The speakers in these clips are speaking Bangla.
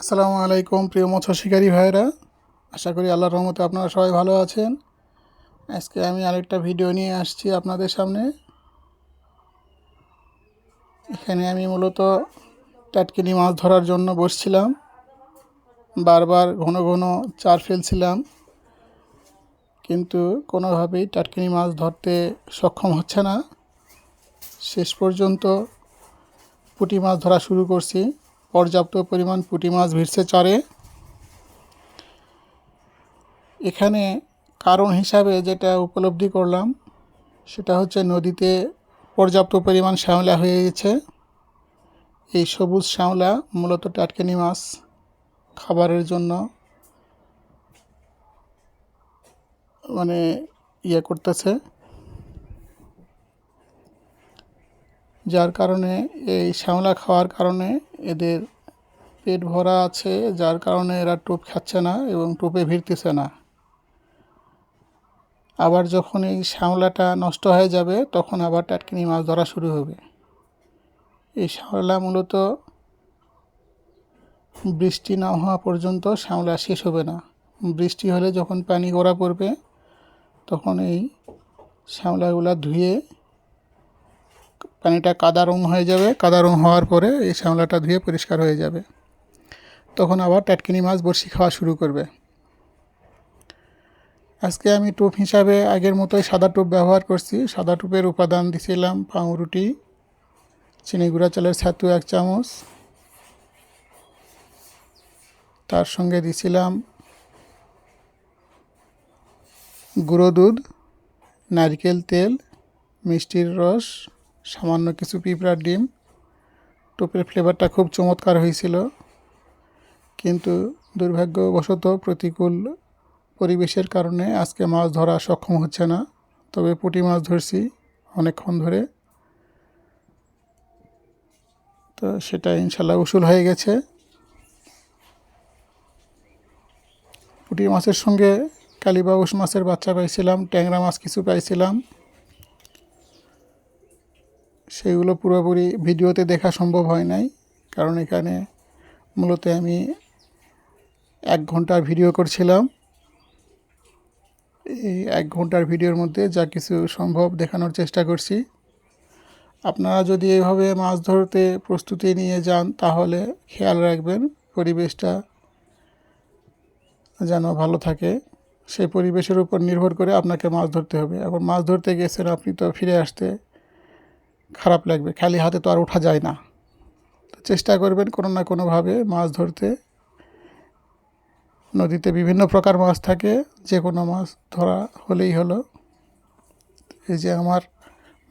আসসালামু আলাইকুম প্রিয় মৎস্য শিকারী ভাইরা আশা করি আল্লাহর রহমতে আপনারা সবাই ভালো আছেন। আজকে আমি আরেকটা ভিডিও নিয়ে আসছি আপনাদের সামনে। এখানে আমি মূলত টাটকিনি মাছ ধরার জন্য বসছিলাম। বারবার ঘন ঘন চার ফেলছিলাম। কিন্তু কোনোভাবেই টাটকিনি মাছ ধরতে সক্ষম হচ্ছে না। শেষ পর্যন্ত পুঁটি মাছ ধরা শুরু করছি। পর্যাপ্ত পরিমাণ পুঁটি মাছ ভিড়ছে চরে। এখানে কারণ হিসাবে যেটা উপলব্ধি করলাম, সেটা হচ্ছে নদীতে পর্যাপ্ত পরিমাণ শ্যাওলা হয়ে গেছে। এই সবুজ শ্যাওলা মূলত টাটকানি মাছ খাবারের জন্য মানে ইয়ে করতেছে। যার কারণে এই শ্যাওলা খাওয়ার কারণে এদের পেট ভরা আছে, যার কারণে এরা টোপ খাচ্ছে না এবং টোপে ভিড়তেছে না। আবার যখন এই শ্যাওলাটা নষ্ট হয়ে যাবে, তখন আবার টাটকিনি মাছ ধরা শুরু হবে। এই শ্যাওলা মূলত বৃষ্টি না হওয়া পর্যন্ত শ্যাওলা শেষ হবে না। বৃষ্টি হলে যখন পানি গড়া পড়বে, তখন এই শ্যাওলাগুলা ধুয়ে পানিটা কাদা রং হয়ে যাবে। কাদা রং হওয়ার পরে এই শ্যাওলাটা ধুয়ে পরিষ্কার হয়ে যাবে। তখন আবার টাটকিনি মাছ, বড়শি খাওয়া শুরু করবে। আজকে আমি টোপ হিসাবে আগের মতোই সাদা টোপ ব্যবহার করছি। সাদা টোপের উপাদান দিছিলাম পাউরুটি, চিনি গুঁড়া, চালের ছাতু এক চামচ। তার সঙ্গে দিছিলাম গুঁড়ো দুধ, নারকেল তেল, মিষ্টির রস সামান্য কিছু পিঁপড়ার ডিম। টোপের ফ্লেভারটা খুব চমৎকার হয়েছিল। কিন্তু দুর্ভাগ্যবশত প্রতিকূল পরিবেশের কারণে আজকে মাছ ধরা সক্ষম হচ্ছে না। তবে পুঁটি মাছ ধরছি অনেকক্ষণ ধরে। তো সেটা ইনশাল্লাহ উসুল হয়ে গেছে। পুঁটি মাছের সঙ্গে কালীবাউস মাছের বাচ্চা পাইছিলাম, ট্যাংরা মাছ কিছু পাইছিলাম। সেগুলো পুরোপুরি ভিডিওতে দেখা সম্ভব হয় নাই, কারণ এখানে মূলত আমি এক ঘণ্টার ভিডিও করছিলাম। এই এক ঘণ্টার ভিডিওর মধ্যে যা কিছু সম্ভব দেখানোর চেষ্টা করছি। আপনারা যদি এইভাবে মাছ ধরতে প্রস্তুতি নিয়ে যান, তাহলে খেয়াল রাখবেন, পরিবেশটা যেন ভালো থাকে। সেই পরিবেশের উপর নির্ভর করে আপনাকে মাছ ধরতে হবে। এখন মাছ ধরতে গেছেন, আপনি তো ফিরে আসতে খারাপ লাগবে, খালি হাতে তো আর ওঠা যায় না। চেষ্টা করবেন কোনো না কোনোভাবে মাছ ধরতে। নদীতে বিভিন্ন প্রকার মাছ থাকে, যে কোনো মাছ ধরা হলেই হলো। এই যে আমার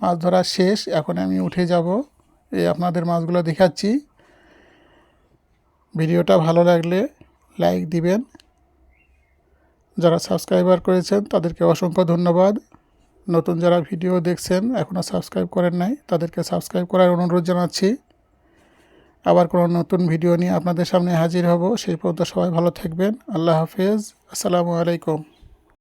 মাছ ধরা শেষ, এখন আমি উঠে যাব। এই আপনাদের মাছগুলো দেখাচ্ছি। ভিডিওটা ভালো লাগলে লাইক দিবেন। যারা সাবস্ক্রাইবার করেছেন, তাদেরকে অসংখ্য ধন্যবাদ। নতুন যারা ভিডিও দেখছেন এখনও সাবস্ক্রাইব করেন নাই, তাদেরকে সাবস্ক্রাইব করার অনুরোধ জানাচ্ছি। আবার কোনো নতুন ভিডিও নিয়ে আপনাদের সামনে হাজির হব, সেই পর্যন্ত সবাই ভালো থাকবেন। আল্লাহ হাফেজ, আসসালামু আলাইকুম।